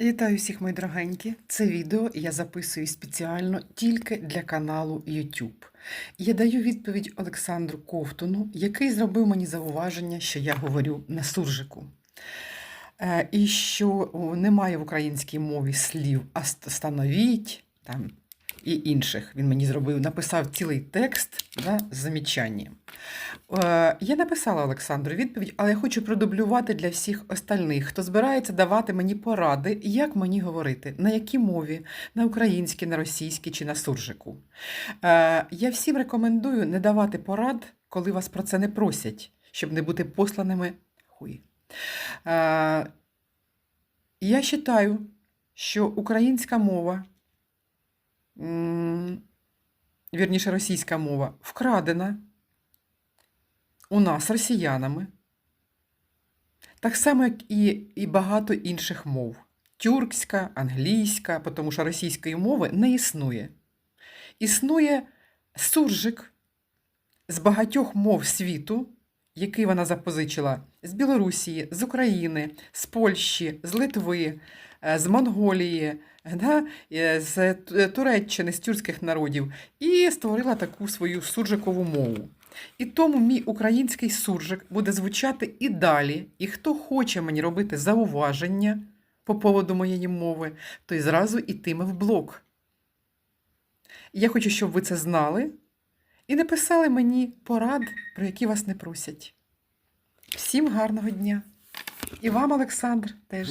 Вітаю всіх, мої дорогенькі. Це відео я записую спеціально тільки для каналу YouTube. Я даю відповідь Олександру Ковтуну, який зробив мені зауваження, що я говорю на суржику. Е, І що немає в українській мові слів «аст- «становіть» там, і інших. Він мені зробив, написав цілий текст да, з замічанням. Е, Я написала Олександру відповідь, але я хочу продублювати для всіх остальних, хто збирається давати мені поради, як мені говорити, на якій мові, на українській, на російській чи на суржику. Е, Я всім рекомендую не давати порад, коли вас про це не просять, щоб не бути посланими хуй. Е, Я вважаю, що українська мова, вірніше російська мова, вкрадена у нас росіянами, так само, як і, і багато інших мов. Тюркська, англійська, тому що російської мови не існує. Існує суржик з багатьох мов світу, який вона запозичила з Білорусі, з України, з Польщі, з Литви, з Монголії, да, е, з Туреччини, з тюркських народів, і створила таку свою суржикову мову. І тому мій український суржик буде звучати і далі. І хто хоче мені робити зауваження по поводу моєї мови, той зразу ітиме в блок. Я хочу, щоб ви це знали і написали мені порад, про які вас не просять. Всім гарного дня! І вам, Олександр, теж.